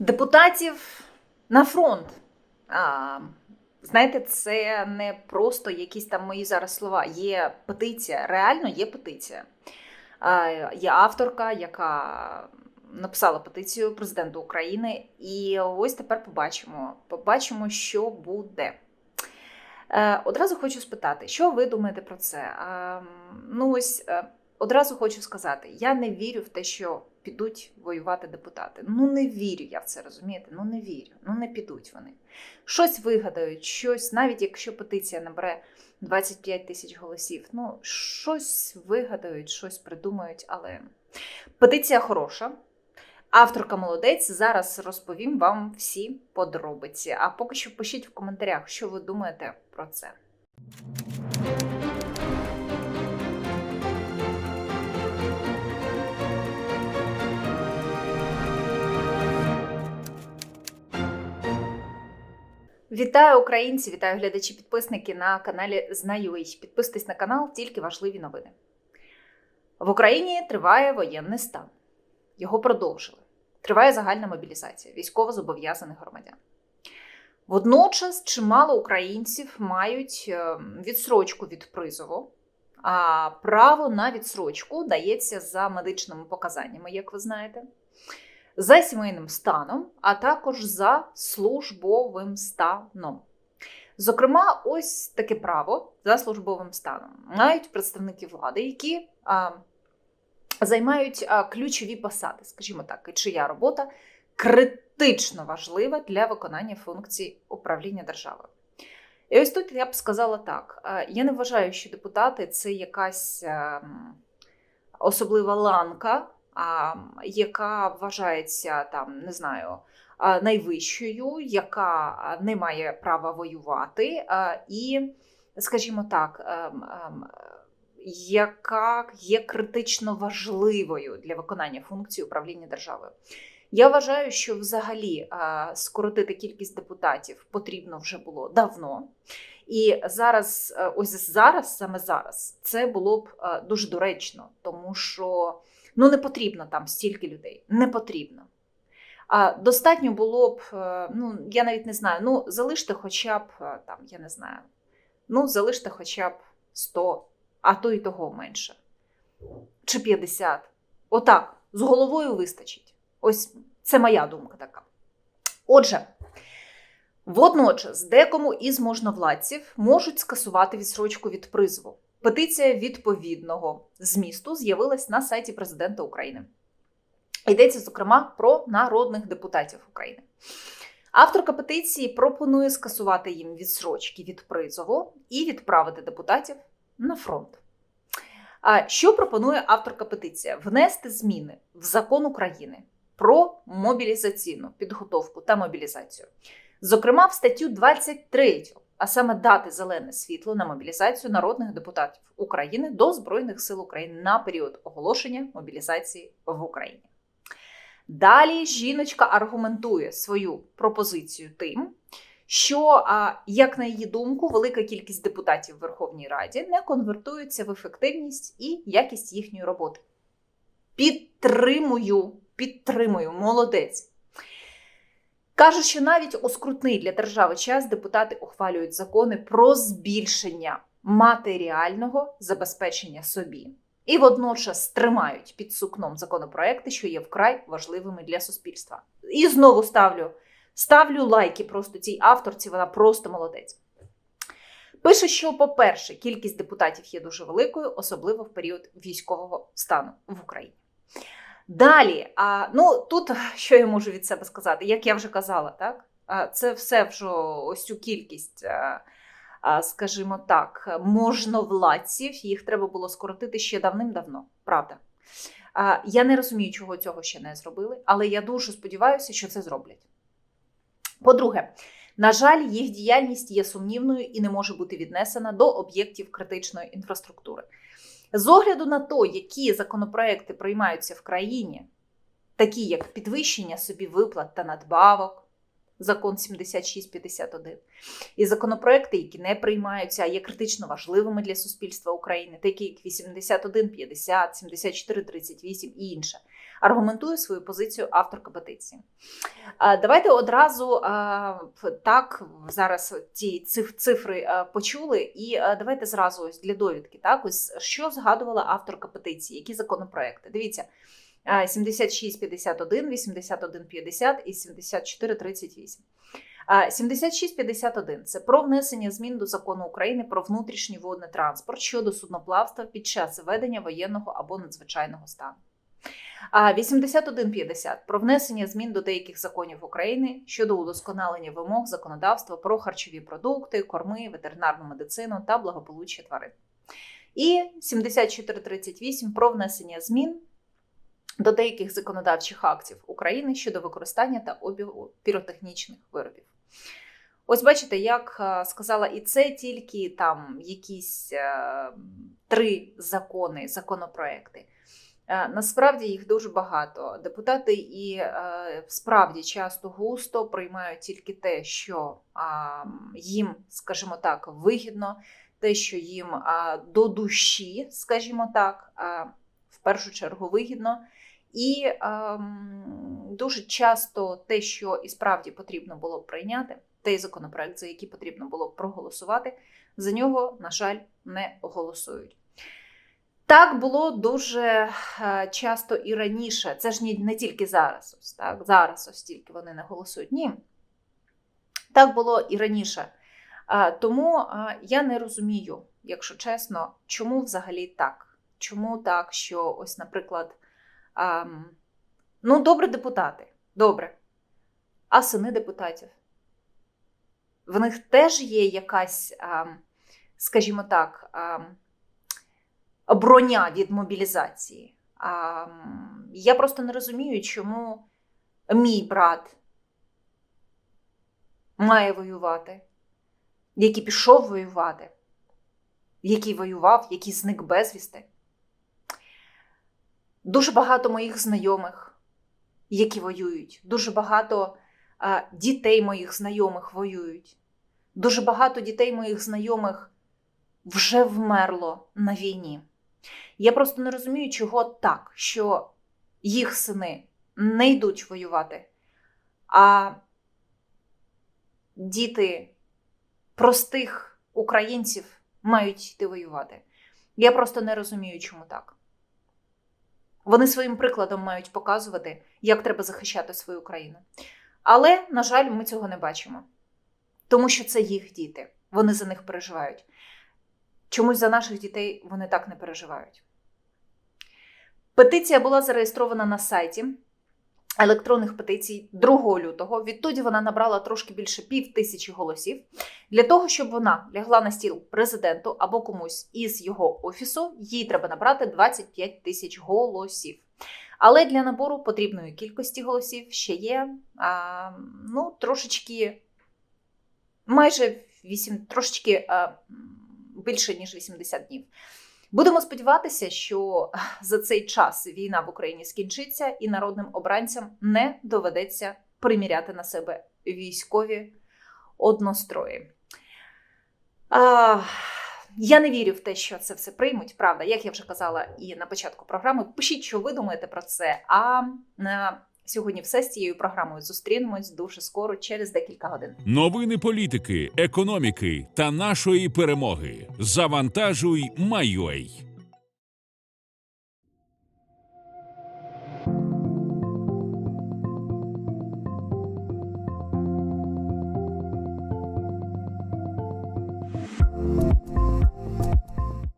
Депутатів на фронт. А, знаєте, це не просто якісь там мої зараз слова. Є петиція, реально є петиція. А, є авторка, яка написала петицію президенту України. І ось тепер побачимо, побачимо, що буде. Е, Одразу хочу спитати, що ви думаєте про це? Е, Ну, ось е, одразу хочу сказати: я не вірю в те, що підуть воювати депутати. Ну не вірю я в це, розумієте? Ну не вірю. Ну не підуть вони. Щось вигадають, щось, навіть якщо петиція набере 25 тисяч голосів, ну щось вигадають, щось придумають, але петиція хороша. Авторка молодець. Зараз розповім вам всі подробиці. А поки що пишіть в коментарях, що ви думаєте про це. Вітаю українці, вітаю глядачі, підписники на каналі Знаю.й. Підписуйтесь на канал, тільки важливі новини. В Україні триває воєнний стан. Його продовжили. Триває загальна мобілізація військово-зобов'язаних громадян. Водночас чимало українців мають е, відсрочку від призову, а право на відсрочку дається за медичними показаннями, як ви знаєте, за сімейним станом, а також за службовим станом. Зокрема, ось таке право за службовим станом мають представники влади, які а, займають а, ключові посади, скажімо так, і чия робота критично важлива для виконання функцій управління державою. І ось тут я б сказала так: я не вважаю, що депутати це якась особлива ланка, яка вважається там, не знаю. Найвищою, яка не має права воювати, і, скажімо так, ем, ем, яка є критично важливою для виконання функцій управління державою. Я вважаю, що взагалі скоротити кількість депутатів потрібно вже було давно. І зараз, е, ось зараз, саме зараз, це було б е, дуже доречно, тому що ну не потрібно там стільки людей, не потрібно. А достатньо було б, е, ну я навіть не знаю, ну залиште хоча б е, там, я не знаю, ну залиште хоча б 100, а то і того менше. Чи 50. Отак, з головою вистачить. Ось це моя думка така. Отже, водночас декому із можновладців можуть скасувати відсрочку від призову. Петиція відповідного змісту з'явилась на сайті президента України. Йдеться, зокрема, про народних депутатів України. Авторка петиції пропонує скасувати їм відсрочки від призову і відправити депутатів на фронт. А що пропонує авторка петиції? Внести зміни в закон України про мобілізаційну підготовку та мобілізацію. Зокрема, в статтю 23, а саме дати зелене світло на мобілізацію народних депутатів України до Збройних сил України на період оголошення мобілізації в Україні. Далі жіночка аргументує свою пропозицію тим, що, як на її думку, велика кількість депутатів в Верховній Раді не конвертуються в ефективність і якість їхньої роботи. Підтримую, підтримую, молодець. Каже, що навіть у скрутний для держави час депутати ухвалюють закони про збільшення матеріального забезпечення собі і водночас тримають під сукном законопроекти, що є вкрай важливими для суспільства. І знову ставлю, ставлю лайки просто цій авторці, вона просто молодець. Пише, що, по-перше, кількість депутатів є дуже великою, особливо в період військового стану в Україні. Далі, а, ну тут що я можу від себе сказати, як я вже казала, так? Це все вже ось цю кількість, а, скажімо так, можновладців, їх треба було скоротити ще давним-давно, правда. Я не розумію, чого цього ще не зробили, але я дуже сподіваюся, що це зроблять. По-друге, на жаль, їх діяльність є сумнівною і не може бути віднесена до об'єктів критичної інфраструктури. З огляду на те, які законопроекти приймаються в країні, такі як підвищення собі виплат та надбавок, закон 7651, і законопроекти, які не приймаються, а є критично важливими для суспільства України, такі як 8150, 7438 і інше. Аргументує свою позицію авторка петиції. Давайте одразу так зараз ті циф- цифри почули, і давайте зразу ось для довідки. Так, ось що згадувала авторка петиції, які законопроекти. Дивіться. а, 7651, 8150 і 7438. А, 7651 – це про внесення змін до закону України про внутрішній водний транспорт щодо судноплавства під час ведення воєнного або надзвичайного стану. А 8150 про внесення змін до деяких законів України щодо удосконалення вимог законодавства про харчові продукти, корми, ветеринарну медицину та благополуччя тварин. І 7438 про внесення змін до деяких законодавчих актів України щодо використання та обігу піротехнічних виробів. Ось бачите, як е, сказала, і це тільки там якісь е, три закони, законопроекти. Е, Насправді їх дуже багато. Депутати і е, справді часто густо приймають тільки те, що їм, скажімо так, вигідно, те, що їм до душі, скажімо так, в першу чергу вигідно. І дуже часто те, що і справді потрібно було б прийняти, той законопроект, за який потрібно було б проголосувати, за нього, на жаль, не голосують. Так було дуже е, часто і раніше. Це ж не, тільки зараз, ось так, зараз ось тільки вони не голосують. Ні. Так було і раніше. Тому я не розумію, якщо чесно, чому взагалі так? Чому так, що ось, наприклад, ну, добре, депутати, добре. А сини депутатів? В них теж є якась, скажімо так, броня від мобілізації. А, я просто не розумію, чому мій брат має воювати, який пішов воювати, який воював, який зник безвісти. Дуже багато моїх знайомих, які воюють, дуже багато а, дітей моїх знайомих воюють. Дуже багато дітей моїх знайомих вже вмерло на війні. Я просто не розумію, чого так, що їх сини не йдуть воювати, а діти простих українців мають йти воювати. Я просто не розумію, чому так. Вони своїм прикладом мають показувати, як треба захищати свою країну. Але, на жаль, ми цього не бачимо, тому що це їх діти. Вони за них переживають. Чомусь за наших дітей вони так не переживають. Петиція була зареєстрована на сайті електронних петицій 2 лютого. Відтоді вона набрала трошки більше пів тисячі голосів. Для того, щоб вона лягла на стіл президенту або комусь із його офісу, їй треба набрати 25 тисяч голосів. Але для набору потрібної кількості голосів ще є а, ну, трошечки майже 8, трошечки а, більше ніж 80 днів. Будемо сподіватися, що за цей час війна в Україні скінчиться, і народним обранцям не доведеться приміряти на себе військові однострої. А, я не вірю в те, що це все приймуть. Правда, як я вже казала і на початку програми. Пишіть, що ви думаєте про це. А на сьогодні все з цією програмою зустрінемось дуже скоро, через декілька годин. Новини політики, економіки та нашої перемоги. Завантажуй, Майой.